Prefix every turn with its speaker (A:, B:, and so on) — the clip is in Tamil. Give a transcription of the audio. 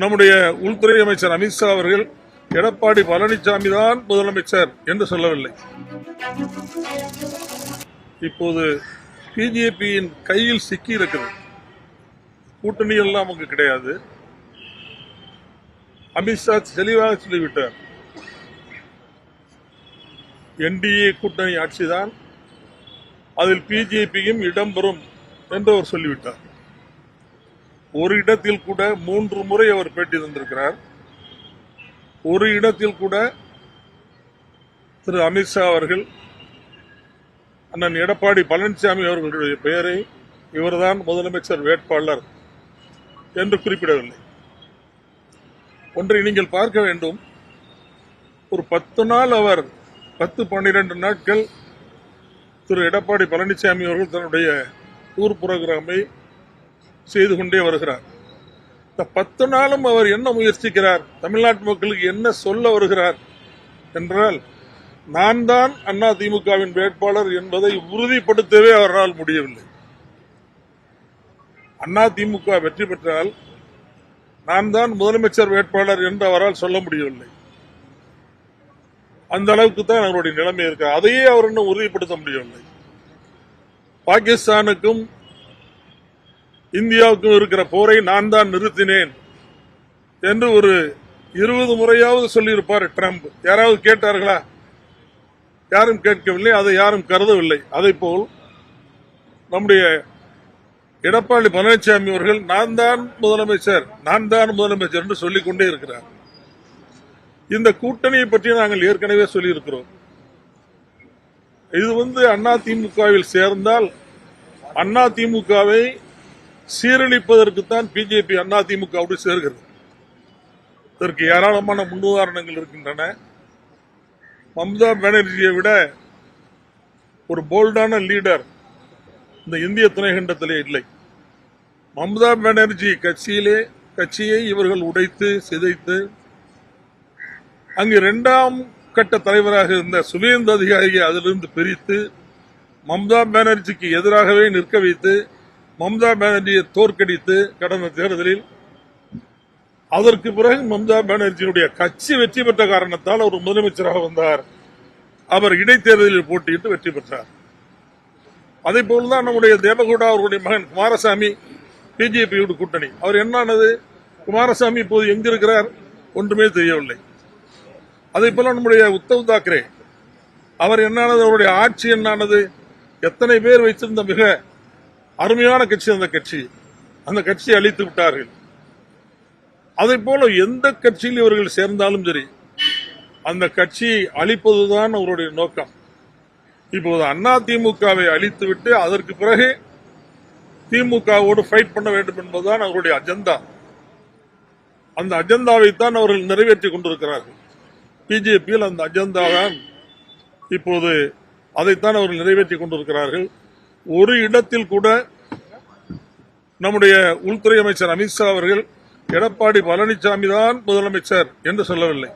A: நம்முடைய உள்துறை அமைச்சர் அமித்ஷா அவர்கள் எடப்பாடி பழனிசாமி தான் முதலமைச்சர் என்று சொல்லவில்லை. இப்போது பிஜேபியின் கையில் சிக்கி இருக்கிறது கூட்டணி எல்லாம் அங்கு கிடையாது. அமித்ஷா தெளிவாக சொல்லிவிட்டார். என்டிஏ கூட்டணி ஆட்சிதான் அதில் பிஜேபியும் இடம்பெறும் என்று அவர் சொல்லிவிட்டார். ஒரு இடத்தில் கூட மூன்று முறை அவர் பேட்டி தந்திருக்கிறார். ஒரு இடத்தில் கூட திரு அமித்ஷா அவர்கள் அண்ணன் எடப்பாடி பழனிசாமி அவர்களுடைய பெயரை இவர்தான் முதலமைச்சர் வேட்பாளர் என்று குறிப்பிடவில்லை. ஒன்றை நீங்கள் பார்க்க வேண்டும். ஒரு பத்து நாள் அவர் பத்து பன்னிரண்டு நாட்கள் திரு எடப்பாடி பழனிசாமி அவர்கள் தன்னுடைய டூர் புரோகிராமை செய்து கொண்டே வருகிறார். இந்த பத்து நாளும் அவர் என்ன முயற்சிக்கிறார்? தமிழ்நாட்டு மக்களுக்கு என்ன சொல்ல வருகிறார்? என்றால் நான் தான் அண்ணா திமுகவின் வேட்பாளர் என்பதை உறுதிப்படுத்தவே அவரால் முடியவில்லை. அண்ணா திமுக வெற்றி பெற்றால் நான் தான் முதலமைச்சர் வேட்பாளர் என்று அவரால் சொல்ல முடியவில்லை. அந்த அளவுக்கு தான் அவருடைய நிலைமை இருக்கு. அதையே அவர் இன்னும் உறுதிப்படுத்த முடியவில்லை. பாகிஸ்தானுக்கும் இந்தியாவுக்கும் இருக்கிற போரை நான் தான் நிறுத்தினேன் என்று ஒரு இருபது முறையாவது சொல்லியிருப்பார் ட்ரம்ப். யாராவது கேட்டார்களா? யாரும் கேட்கவில்லை அதை யாரும் கருதவில்லை. அதை போல் நம்முடைய எடப்பாடி பழனிசாமி அவர்கள் நான் தான் முதலமைச்சர் நான் தான் முதலமைச்சர் என்று சொல்லிக்கொண்டே இருக்கிறார். இந்த கூட்டணியை பற்றி நாங்கள் ஏற்கனவே சொல்லியிருக்கிறோம். இது வந்து அண்ணா திமுகவில் சேர்ந்தால் அண்ணா திமுகவை சீரழிப்பதற்குத்தான் பிஜேபி அண்ணா திமுக அப்படி சேர்கிறது. இதற்கு ஏராளமான முன்னுதாரணங்கள் இருக்கின்றன. மம்தா பானர்ஜியை விட ஒரு போல்டான லீடர் இந்த இந்திய துணைகண்டத்திலே இல்லை. மம்தா பானர்ஜி கட்சியிலே கட்சியை இவர்கள் உடைத்து சிதைத்து அங்கு இரண்டாம் கட்ட தலைவராக இருந்த சுவேந்த அதிகாரியை அதிலிருந்து பிரித்து மம்தா பானர்ஜிக்கு எதிராகவே நிற்க வைத்து மம்தா பானர்ஜியை தோற்கடித்து கடந்த தேர்தலில் அதற்கு பிறகு மம்தா பானர்ஜியினுடைய கட்சி வெற்றி பெற்ற காரணத்தால் அவர் முதலமைச்சராக வந்தார். அவர் இடைத்தேர்தலில் போட்டியிட்டு வெற்றி பெற்றார். அதே போல்தான் நம்முடைய தேவகவுடா அவருடைய மகன் குமாரசாமி பிஜேபியோட கூட்டணி. அவர் என்னானது? குமாரசாமி இப்போது எங்கிருக்கிறார்? ஒன்றுமே தெரியவில்லை. அதே போல நம்முடைய உத்தவ் தாக்கரே அவர் என்னானது? அவருடைய ஆட்சி என்னானது? எத்தனை பேர் வைத்திருந்த மிக அருமையான கட்சி அந்த கட்சி. அந்த கட்சியை அழித்து விட்டார்கள். அதை போல எந்த கட்சியில் இவர்கள் சேர்ந்தாலும் சரி அந்த கட்சியை அழிப்பதுதான் அவருடைய நோக்கம். இப்போது அண்ணா திமுகவை அழித்துவிட்டு அதற்கு பிறகு திமுகவோடு ஃபைட் பண்ண வேண்டும் என்பதுதான் அவருடைய அஜெண்டா அந்த அஜெண்டாவை தான் அவர்கள் நிறைவேற்றி கொண்டிருக்கிறார்கள். பிஜேபியில் அந்த அஜெண்டா தான் இப்போது அதைத்தான் அவர்கள் நிறைவேற்றி கொண்டிருக்கிறார்கள். ஒரு இடத்தில் கூட நம்முடைய உள்துறை அமைச்சர் அமித்ஷா அவர்கள் எடப்பாடி பழனிசாமி தான் முதலமைச்சர் என்று சொல்லவில்லை.